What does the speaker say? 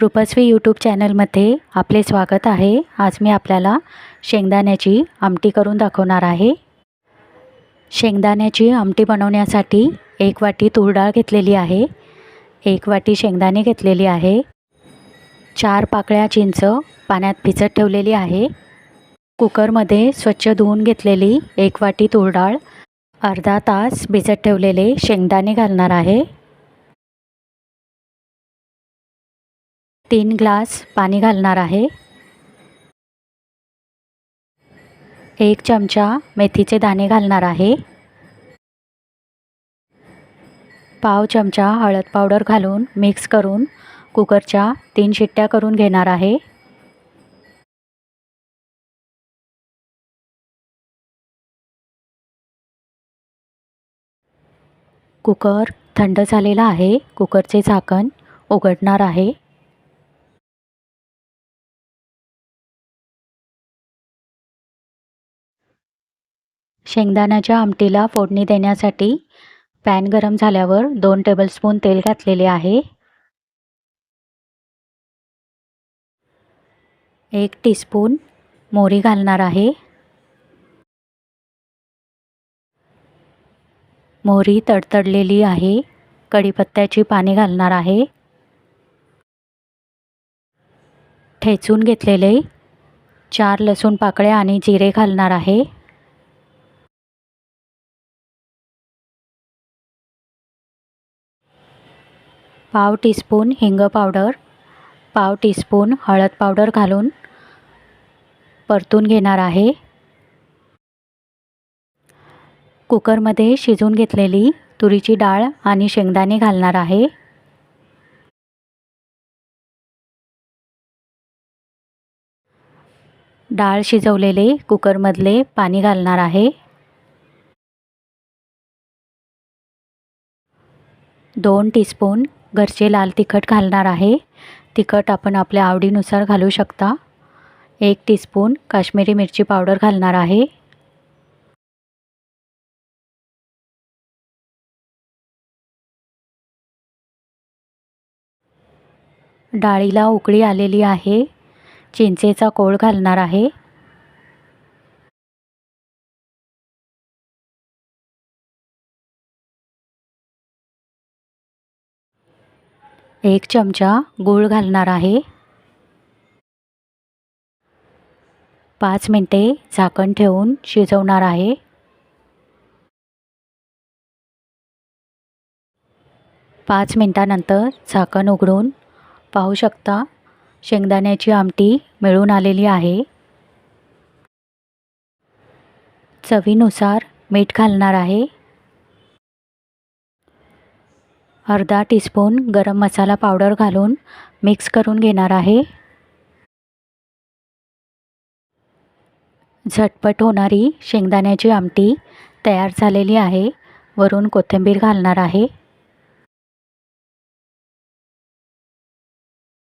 Rupashree YouTube चॅनलमध्ये आपले स्वागत आहे. आज मी आपल्याला शेंगदाण्याची आमटी करून दाखवणार आहे. शेंगदाण्याची आमटी बनवण्यासाठी एक वाटी तूर डाळ घेतलेली आहे. एक वाटी शेंगदाणे घेतलेली आहे. चार पाकळ्या चिंच पाण्यात भिजत ठेवलेली आहे. कुकरमध्ये स्वच्छ धुवून घेतलेली एक वाटी तूर डाळ अर्धा तास भिजत ठेवलेले शेंगदाणे घालणार आहे. तीन ग्लास पाणी घालणार आहे. एक चमचा मेथीचे दाणे घालणार आहे. पाव चमचा हळद पावडर घालून मिक्स करून कुकरच्या तीन शिट्ट्या करून घेणार आहे. कुकर थंड झालेला आहे. कुकरचे झाकण उघडणार आहे. शेंगदाण्याच्या आमटीला फोडणी देण्यासाठी पॅन गरम झाल्यावर दोन टेबलस्पून तेल घातलेले आहे. एक टीस्पून मोहरी घालणार आहे. मोहरी तडतडलेली आहे. कढीपत्त्याची पाने घालणार आहे. ठेचून घेतलेले चार लसूण पाकळ्या आणि जिरे घालणार आहे. पाव टीस्पून हिंग पावडर पाव टीस्पून हळद पावडर घालून परतून घेणार आहे. कुकरमध्ये शिजून घेतलेली तुरीची डाळ आणि शेंगदाणे घालणार आहे. डाळ शिजवलेले कुकरमधले पाणी घालणार आहे. दोन टीस्पून घरचे लाल तिखट घालणार आहे. तिखट आपण आपल्या आवडीनुसार घालू शकता. एक टीस्पून काश्मीरी मिरची पावडर घालणार आहे. डाळीला उकळी आलेली आहे. चिंचेचा कोळ घालणार आहे. एक चमचा गूळ घालणार आहे. पाच मिनटे झाकण ठेवून शिजवणार आहे. पाच मिनटानंतर झाकण उघडून पाहू शकता शेंगदाण्याची आमटी मिळून आलेली आहे. चवीनुसार मीठ घालणार आहे. अर्धा टीस्पून गरम मसाला पावडर घालून मिक्स करून घेणार आहे. झटपट होणारी शेंगदाण्याची आमटी तयार झालेली आहे. वरून कोथिंबीर घालणार आहे.